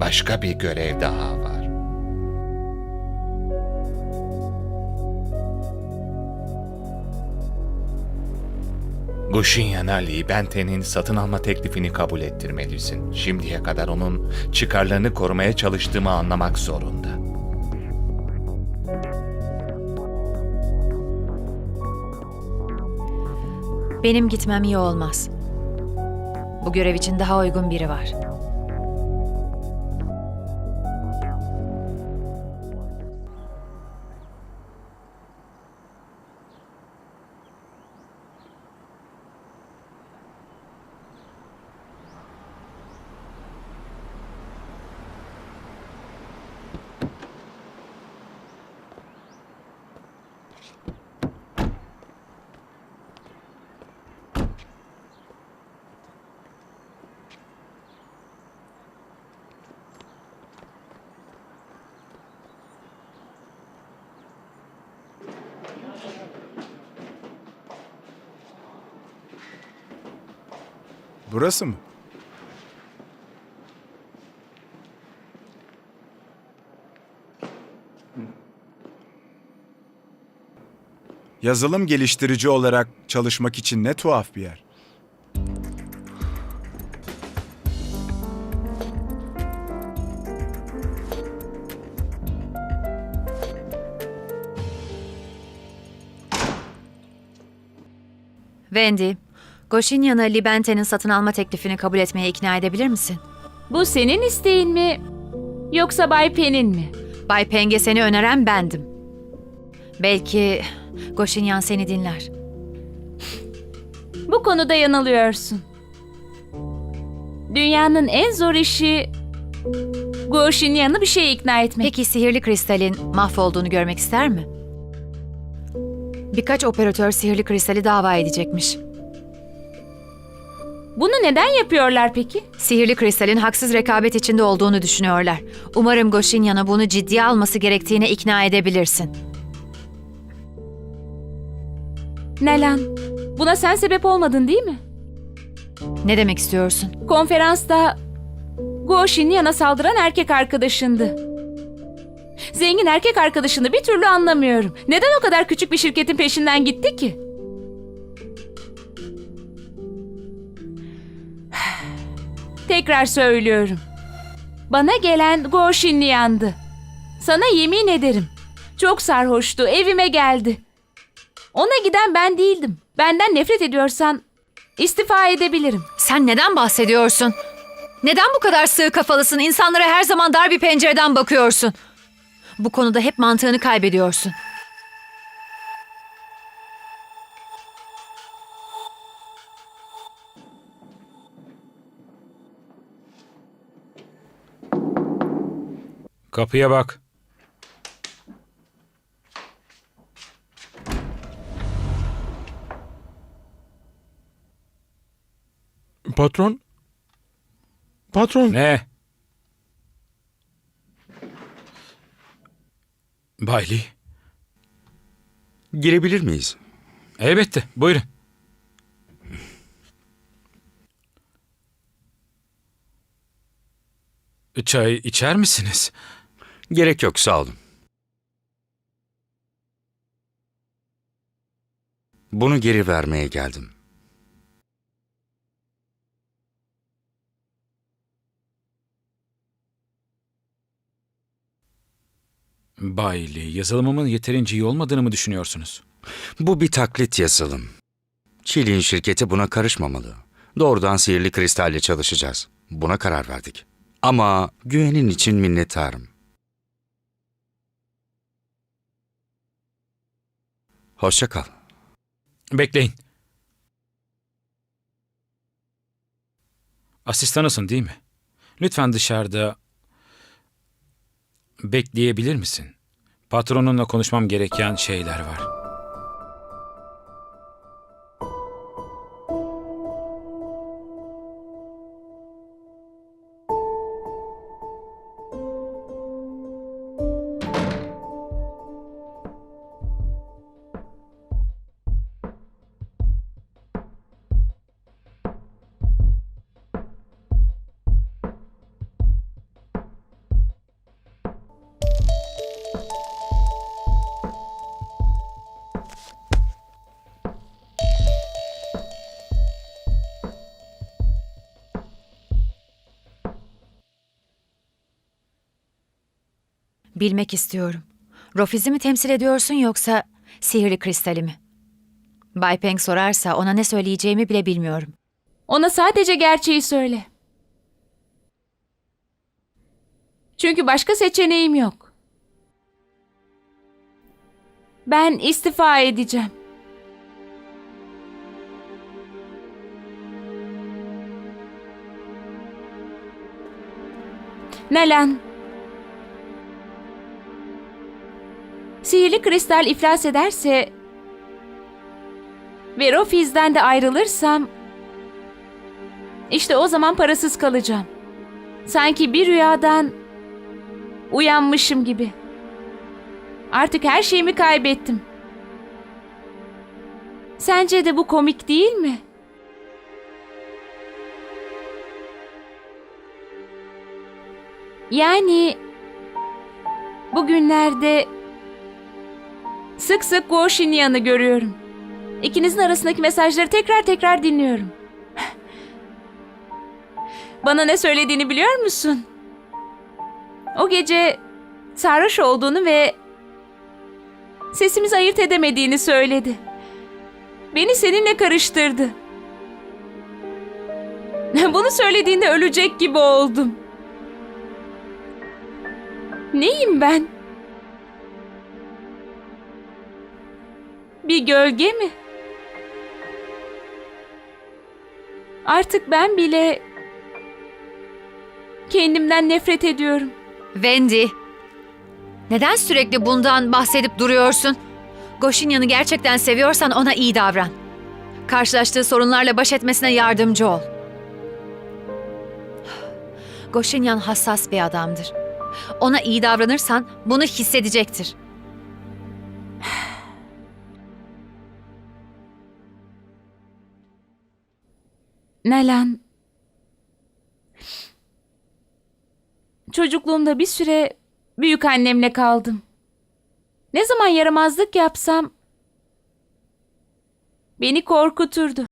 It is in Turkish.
başka bir görev daha var. Gushinyan Ali Bente'nin satın alma teklifini kabul ettirmelisin. Şimdiye kadar onun çıkarlarını korumaya çalıştığımı anlamak zorunda. Benim gitmem iyi olmaz. Bu görev için daha uygun biri var. Burası mı? Yazılım geliştirici olarak çalışmak için ne tuhaf bir yer. Wendy, Goshinyan'ı Libente'nin satın alma teklifini kabul etmeye ikna edebilir misin? Bu senin isteğin mi yoksa Bay Pen'in mi? Bay Peng'e seni öneren bendim. Belki Goshinyan seni dinler. Bu konuda yanılıyorsun. Dünyanın en zor işi Goshinyan'ı bir şeye ikna etmek. Peki sihirli kristalin mahvolduğunu görmek ister mi? Birkaç operatör sihirli kristali dava edecekmiş. Bunu neden yapıyorlar peki? Sihirli kristalin haksız rekabet içinde olduğunu düşünüyorlar. Umarım Goshinyan'a bunu ciddiye alması gerektiğine ikna edebilirsin. Nelan, buna sen sebep olmadın değil mi? Ne demek istiyorsun? Konferansta Goshinyan'a saldıran erkek arkadaşındı. Zengin erkek arkadaşını bir türlü anlamıyorum. Neden o kadar küçük bir şirketin peşinden gitti ki? Tekrar söylüyorum. Bana gelen Goshinyan'dı. Sana yemin ederim. Çok sarhoştu, evime geldi. Ona giden ben değildim. Benden nefret ediyorsan istifa edebilirim. Sen neden bahsediyorsun? Neden bu kadar sığ kafalısın? İnsanlara her zaman dar bir pencereden bakıyorsun. Bu konuda hep mantığını kaybediyorsun. Kapıya bak. Patron? Patron? Ne? Bayli. Girebilir miyiz? Elbette. Buyurun. Çay içer misiniz? Gerek yok sağ olun. Bunu geri vermeye geldim. Bayli, yazılımımın yeterince iyi olmadığını mı düşünüyorsunuz? Bu bir taklit yazılım. Çilin şirketi buna karışmamalı. Doğrudan sihirli kristalle çalışacağız. Buna karar verdik. Ama güvenin için minnettarım. Hoşça kal. Bekleyin. Asistanısın değil mi? Lütfen dışarıda bekleyebilir misin? Patronunla konuşmam gereken şeyler var. Bilmek istiyorum. Rofiz'i mi temsil ediyorsun yoksa sihirli kristali mi? Bay Peng sorarsa ona ne söyleyeceğimi bile bilmiyorum. Ona sadece gerçeği söyle. Çünkü başka seçeneğim yok. Ben istifa edeceğim. Nalan. Sihirli kristal iflas ederse ve Rofiz'den de ayrılırsam işte o zaman parasız kalacağım. Sanki bir rüyadan uyanmışım gibi. Artık her şeyimi kaybettim. Sence de bu komik değil mi? Yani bugünlerde sık sık Guo Xinyan'ı görüyorum. İkinizin arasındaki mesajları tekrar tekrar dinliyorum. Bana ne söylediğini biliyor musun? O gece sarhoş olduğunu ve sesimizi ayırt edemediğini söyledi. Beni seninle karıştırdı. Bunu söylediğinde ölecek gibi oldum. Neyim ben? Bir gölge mi? Artık ben bile kendimden nefret ediyorum. Wendy, neden sürekli bundan bahsedip duruyorsun? Goshinyan'ı gerçekten seviyorsan ona iyi davran. Karşılaştığı sorunlarla baş etmesine yardımcı ol. Goshinyan hassas bir adamdır. Ona iyi davranırsan bunu hissedecektir. Nalan. Çocukluğumda bir süre büyük annemle kaldım. Ne zaman yaramazlık yapsam beni korkuturdu.